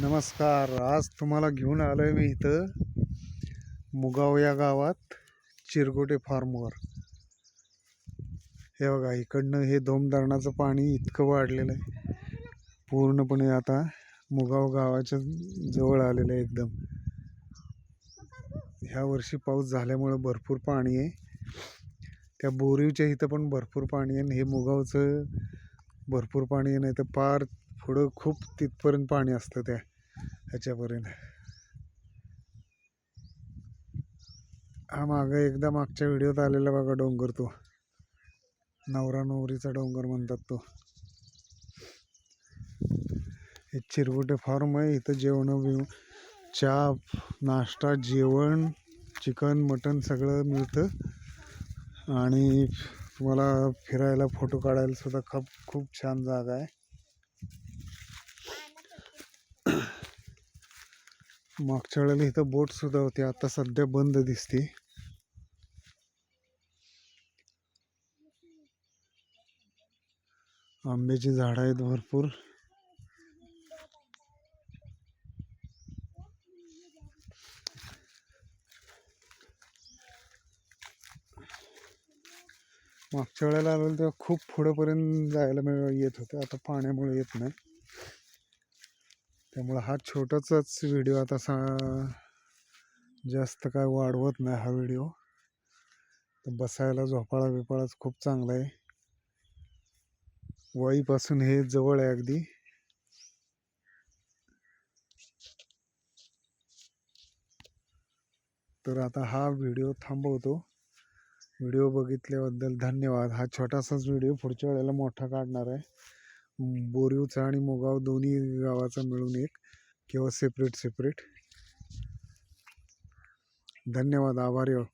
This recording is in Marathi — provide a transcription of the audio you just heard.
नमस्कार. आज तुम्हाला घेऊन आलो आहे मी इथं मुगाव या गावात चिरगोटे फार्मवर हे बघा इकडनं हे दोम धरणाचं पाणी इतकं वाढलेलं आहे. पूर्णपणे आता मुगाव गावाच्या जवळ आलेलं आहे एकदम. ह्या वर्षी पाऊस झाल्यामुळं भरपूर पाणी आहे. त्या बोरीवच्या इथं पण भरपूर पाणी आहे आणि हे मुगावचं भरपूर पाणी आहे नाही तर पार पुढं खूप तिथपर्यंत पाणी असतं त्या ह्याच्यापर्यंत. हा मागं एकदा मागच्या व्हिडिओत आलेला बघा डोंगर तो. नवरा नवरीचा डोंगर म्हणतात तो. हे चिरगुटे फार्म आहे इथं जेवण बिव चहा नाश्ता जेवण चिकन मटन सगळं मिळतं. आणि तुम्हाला फिरायला फोटो काढायला सुद्धा खूप खूप छान जागा आहे. मागच्या वेळेला इथं बोट सुद्धा होती आता सध्या बंद दिसते. आंब्याची झाडं आहेत भरपूर. मागच्या वेळेला आलेलं तेव्हा खूप पुढेपर्यंत जायला मिळ येत होतं. आता पाण्यामुळे येत नाही. त्यामुळं हा छोटासाच व्हिडिओ आता सा जास्त काय वाढवत नाही हा व्हिडिओ. तर बसायला झोपाळा बिपाळाच खूप चांगला आहे. वाईपासून हे जवळ आहे अगदी. तर आता हा व्हिडिओ थांबवतो. व्हिडिओ बघितल्याबद्दल धन्यवाद. हा छोटासाच व्हिडिओ पुढच्या वेळेला मोठा काढणार आहे. बोरीवचा आणि मोगाव दोन्ही गावाचा मिळून एक किंवा सेपरेट सेपरेट धन्यवाद. आभारी हो